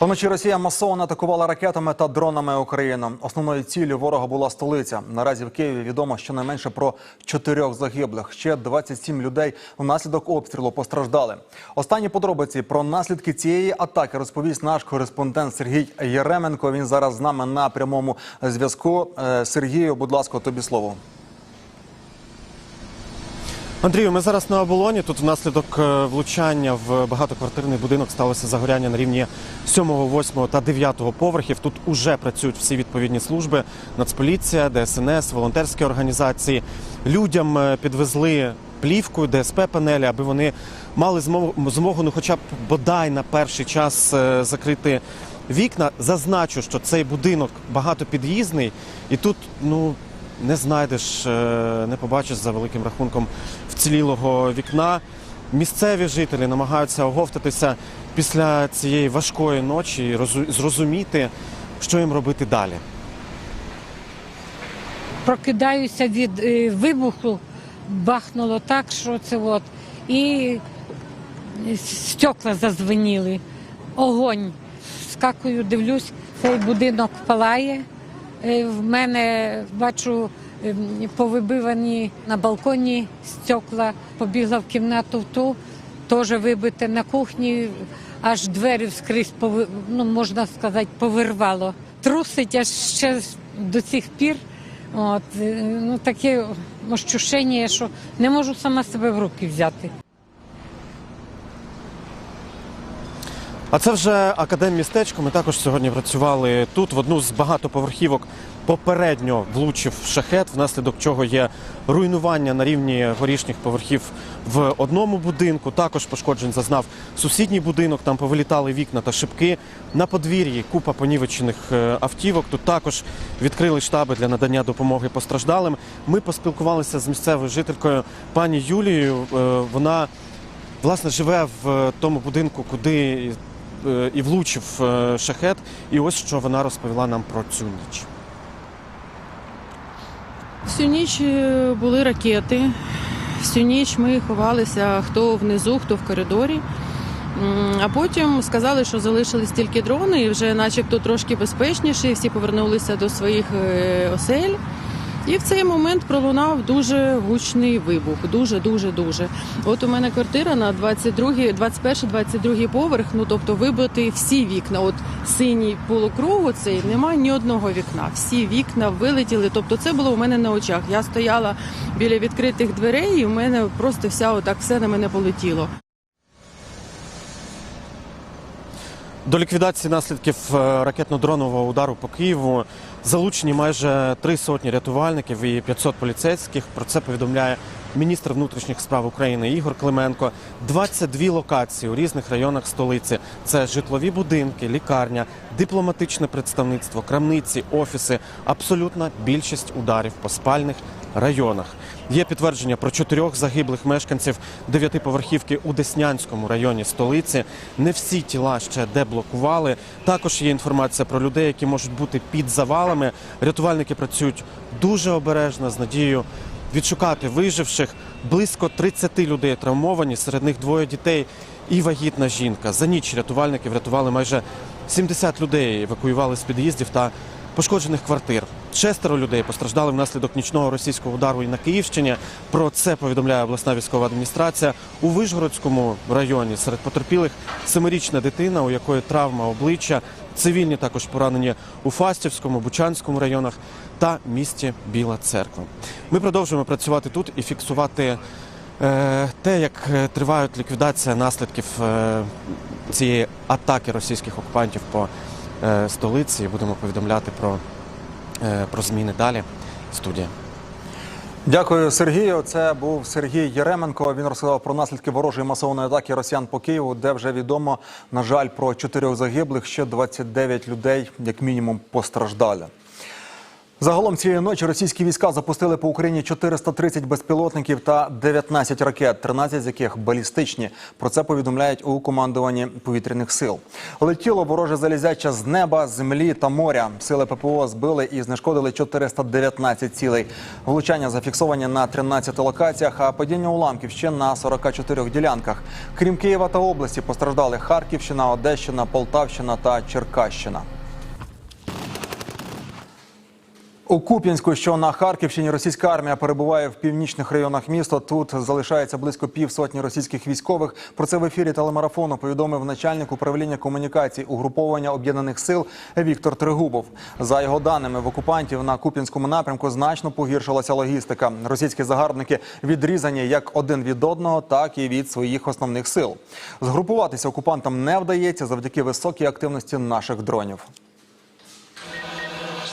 Вночі Росія масово атакувала ракетами та дронами Україну. Основною ціллю ворога була столиця. Наразі в Києві відомо щонайменше про чотирьох загиблих. Ще 27 людей внаслідок обстрілу постраждали. Останні подробиці про наслідки цієї атаки розповість наш кореспондент Сергій Єременко. Він зараз з нами на прямому зв'язку. Е, Сергію, будь ласка, тобі слово. Андрію, ми зараз на оболоні. Тут внаслідок е, влучання в багатоквартирний будинок сталося загоряння на рівні 7, 8 та 9 поверхів. Тут уже працюють всі відповідні служби: Нацполіція, ДСНС, волонтерські організації. Людям е, підвезли плівку, ДСП панелі, аби вони мали змогу, змогу ну, хоча б бодай на перший час е, закрити вікна. Зазначу, що цей будинок багатопід'їзний, і тут ну не знайдеш, е, не побачиш за великим рахунком вцілілого вікна. Місцеві жителі намагаються оговтатися після цієї важкої ночі і зрозуміти, що їм робити далі. прокидаюся від е, вибуху, бахнуло так, що це от. І стекла зазвеніли, огонь. Скакую, дивлюсь, цей будинок палає. Е, В мене бачу ем, повибивані на балконі стекла, побігла в кімнату ту, теж вибите на кухні, аж двері вскрізь, ну, можна сказати, повирвало. Трусить аж ще до цих пір. От, е, ну, таке ощущення, що не можу сама себе в руки взяти. А це вже академмістечко. Ми також сьогодні працювали тут. В одну з багатоповерхівок попередньо влучив шахет, внаслідок чого є руйнування на рівні горішніх поверхів в одному будинку. Також пошкоджень зазнав сусідній будинок. Там повилітали вікна та шибки. На подвір'ї купа понівечених е, автівок. Тут також відкрили штаби для надання допомоги постраждалим. Ми поспілкувалися з місцевою жителькою пані Юлією. Е, Вона власне живе в тому будинку, куди е, і влучив е, шахет. І ось що вона розповіла нам про цю ніч. Всю ніч е, були ракети. Всю ніч ми ховалися хто внизу, хто в коридорі. А потім сказали, що залишились тільки дрони, і вже начебто трошки безпечніше, всі повернулися до своїх е, осель. І в цей момент пролунав дуже гучний вибух. Дуже, дуже, дуже. От у мене квартира на 22, 21, 22 поверх. Ну тобто вибити всі вікна. От синій полукругу цей немає ні одного вікна. Всі вікна вилетіли. Тобто, це було у мене на очах. Я стояла біля відкритих дверей, і в мене просто вся отак все на мене полетіло. До ліквідації наслідків е, ракетно-дронового удару по Києву залучені майже три сотні рятувальників і 500 поліцейських. Про це повідомляє міністр внутрішніх справ України Ігор Клименко. 22 локації у різних районах столиці. Це житлові будинки, лікарня, дипломатичне представництво, крамниці, офіси. Абсолютна більшість ударів по спальних районах. Є підтвердження про чотирьох загиблих мешканців дев'ятиповерхівки у Деснянському районі столиці. Не всі тіла ще деблокували. Також є інформація про людей, які можуть бути під завалами. Рятувальники працюють дуже обережно з надією відшукати виживших. Близько 30 людей травмовані, серед них двоє дітей і вагітна жінка. За ніч рятувальники врятували майже 70 людей, евакуювали з під'їздів та пошкоджених квартир. Шестеро людей постраждали внаслідок нічного російського удару і на Київщині. Про це повідомляє обласна військова адміністрація. У Вишгородському районі серед потерпілих семирічна дитина, у якої травма обличчя. Цивільні також поранені у Фастівському, Бучанському районах та місті Біла Церква. Ми продовжуємо працювати тут і фіксувати е, те, як е, тривають ліквідація наслідків е, цієї атаки російських окупантів по столиці. І будемо повідомляти про, е, про зміни далі. Студія. Дякую, Сергію. Це був Сергій Єременко. Він розказав про наслідки ворожої масованої атаки росіян по Києву, де вже відомо, на жаль, про чотирьох загиблих, ще 29 людей, як мінімум, постраждали. Загалом цієї ночі російські війська запустили по Україні 430 безпілотників та 19 ракет, 13 з яких балістичні. Про це повідомляють у командуванні повітряних сил. Летіло вороже залізяча з неба, землі та моря. Сили ППО збили і знешкодили 419 цілей. Влучання зафіксовані на 13 локаціях, а падіння уламків ще на 44 ділянках. Крім Києва та області постраждали Харківщина, Одещина, Полтавщина та Черкащина. У Куп'янську, що на Харківщині, російська армія перебуває в північних районах міста. Тут залишається близько півсотні російських військових. Про це в ефірі телемарафону повідомив начальник управління комунікацій угруповання об'єднаних сил Віктор Тригубов. За його даними, в окупантів на Куп'янському напрямку значно погіршилася логістика. Російські загарбники відрізані як один від одного, так і від своїх основних сил. Згрупуватися окупантам не вдається завдяки високій активності наших дронів.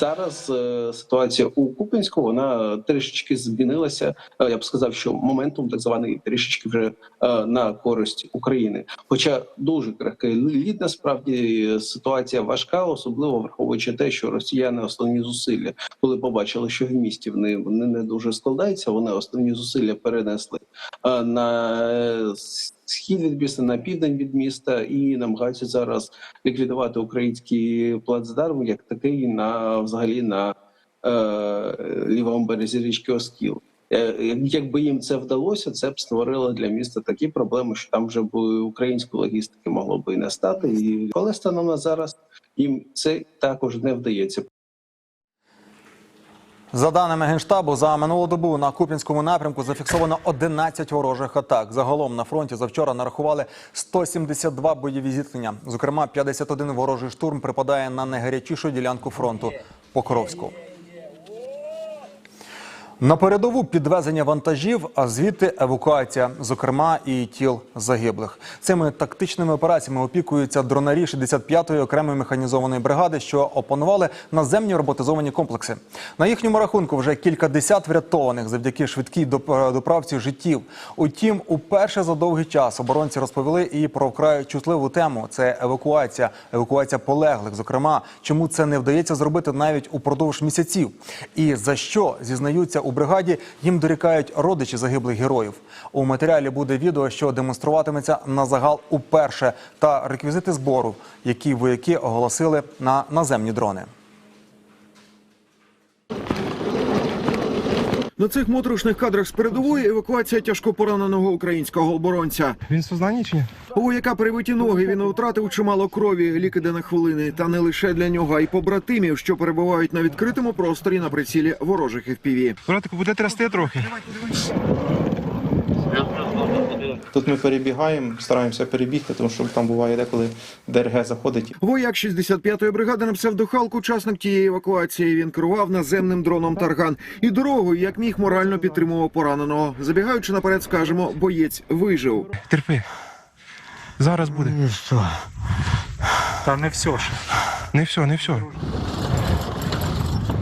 Зараз е, ситуація у Купінську вона трішечки змінилася. Е, Я б сказав, що моментум так званий трішечки вже е, на користь України. Хоча дуже крихкий лід, насправді ситуація важка, особливо враховуючи те, що росіяни основні зусилля, коли побачили, що в місті вони, вони не дуже складаються, вони основні зусилля перенесли на схід від міста, на південь від міста і намагаються зараз ліквідувати український плацдарм як такий на взагалі на е, лівому березі річки Оскіл. Е, Якби їм це вдалося, це б створило для міста такі проблеми, що там вже б української логістики могло би і не стати. І коли станом на зараз їм це також не вдається. За даними генштабу, за минулу добу на Куп'янському напрямку зафіксовано 11 ворожих атак. Загалом на фронті завчора нарахували 172 бойові зіткнення. Зокрема, 51 ворожий штурм припадає на найгарячішу ділянку фронту Покровську. На передову підвезення вантажів, а звідти евакуація, зокрема і тіл загиблих. Цими тактичними операціями опікуються дронарі 65-ї окремої механізованої бригади, що опанували наземні роботизовані комплекси. На їхньому рахунку вже кілька десят врятованих завдяки швидкій доп- доправці життів. Утім, уперше за довгий час оборонці розповіли і про вкрай чутливу тему: це евакуація, евакуація полеглих. Зокрема, чому це не вдається зробити навіть упродовж місяців, і за що зізнаються у бригаді, їм дорікають родичі загиблих героїв. У матеріалі буде відео, що демонструватиметься на загал уперше, та реквізити збору, які вояки оголосили на наземні дрони. На цих моторошних кадрах з передової евакуація тяжко пораненого українського оборонця. Він в сознанні чи ні? У вояка перевиті ноги. Він втратив чимало крові. Лік іде на хвилини. Та не лише для нього, а й побратимів, що перебувають на відкритому просторі на прицілі ворожих FPV. Братику, буде трясти трохи. Тут ми перебігаємо, стараємося перебігти, тому що там буває деколи ДРГ заходить. Вояк 65-ї бригади на псевдохалк учасник тієї евакуації. Він керував наземним дроном Тарган і дорогою, як міг, морально підтримував пораненого. Забігаючи наперед, скажемо, боєць вижив. Терпи. Зараз буде. Та не все ж. Не все, не все.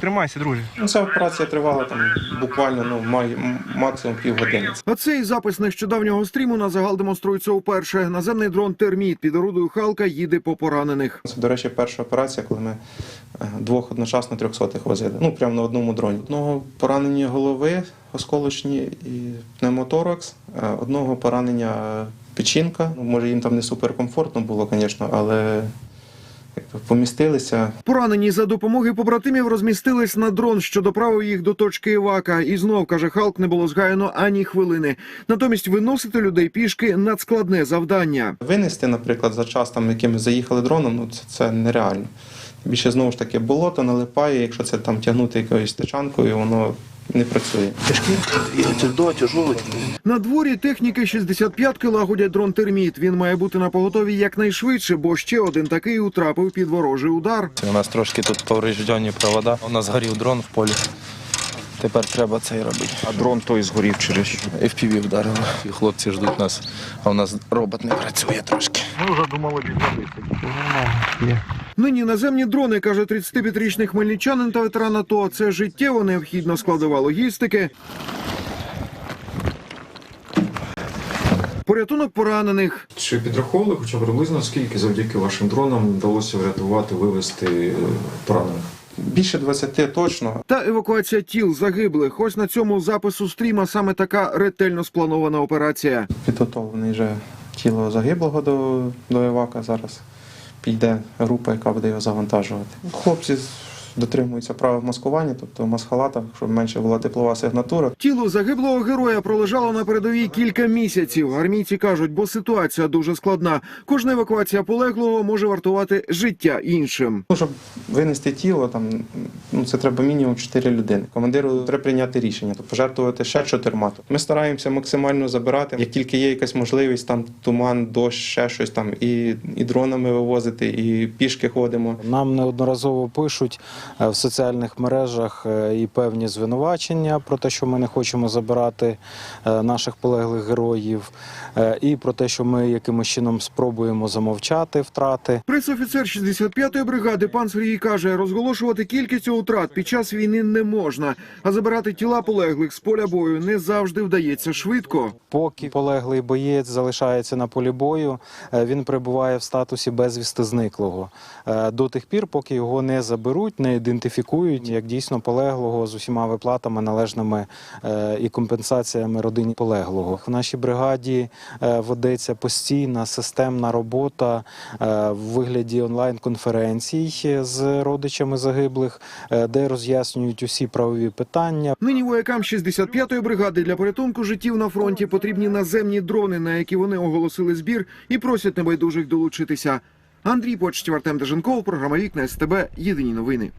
Тримайся, друже. Ну, Ця операція тривала там буквально ну, май, максимум півгодини. А цей запис нещодавнього стріму на загал демонструється уперше. Наземний дрон Терміт під орудою Халка їде по поранених. Це, до речі, перша операція, коли ми е, двох одночасно трьохсотих возили. Ну, прямо на одному дроні. Одного поранення голови осколочні і пневмоторакс, е, одного поранення печінка. Ну, може, їм там не суперкомфортно було, звісно, але помістилися. Поранені за допомоги побратимів розмістились на дрон, що доправив їх до точки Івака. І знов каже Халк, не було згаяно ані хвилини. Натомість виносити людей пішки надскладне завдання. Винести, наприклад, за час, там, яким заїхали дроном, ну це, це нереально. Більше знову ж таки болото налипає, якщо це там тягнути якоюсь тичанкою, воно не працює. тяжкі На дворі техніки 65-ки лагодять дрон Терміт. Він має бути на поготові якнайшвидше, бо ще один такий утрапив під ворожий удар. У нас трошки тут повреждені провода. У нас згорів дрон в полі. Тепер треба це і робити. А дрон той згорів через що. FPV вдарило. І хлопці ждуть нас, а у нас робот не працює трошки. Ми вже думали відновити. Нині наземні дрони, каже 35-річний хмельничанин та ветеран АТО. Це життєво необхідна складова логістики. Порятунок поранених. Чи підраховували хоча б приблизно скільки завдяки вашим дронам вдалося врятувати, вивезти е, поранених? Більше 20 точно. Та евакуація тіл загиблих. Ось на цьому запису стріма саме така ретельно спланована операція. Підготовлений вже тіло загиблого до, до Івака. Зараз піде група, яка буде його завантажувати. Хлопці дотримуються правил маскування, тобто в масхалатах, щоб менше була теплова сигнатура. Тіло загиблого героя пролежало на передовій кілька місяців. Армійці кажуть, бо ситуація дуже складна. Кожна евакуація полеглого може вартувати життя іншим. Ну, щоб винести тіло, там ну це треба мінімум 4 людини. Командиру треба прийняти рішення, тобто пожертвувати ще чотирма. Ми стараємося максимально забирати. Як тільки є якась можливість, там туман, дощ, ще щось там, і, і дронами вивозити, і пішки ходимо. Нам неодноразово пишуть в соціальних мережах е, і певні звинувачення про те, що ми не хочемо забирати е, наших полеглих героїв, е, і про те, що ми якимось чином спробуємо замовчати втрати. Пресофіцер 65-ї бригади пан Сергій каже, розголошувати кількість утрат під час війни не можна, а забирати тіла полеглих з поля бою не завжди вдається швидко. Поки полеглий боєць залишається на полі бою, е, він перебуває в статусі безвісти зниклого Е, до тих пір, поки його не заберуть, не ідентифікують як дійсно полеглого з усіма виплатами належними е, і компенсаціями родині полеглого. В нашій бригаді е, ведеться постійна системна робота е, в вигляді онлайн-конференцій з родичами загиблих, де роз'яснюють усі правові питання. Нині воякам 65-ї бригади для порятунку життів на фронті потрібні наземні дрони, на які вони оголосили збір і просять небайдужих долучитися. Андрій Почтів, Артем Деженков, програма Вікна СТБ. Єдині новини.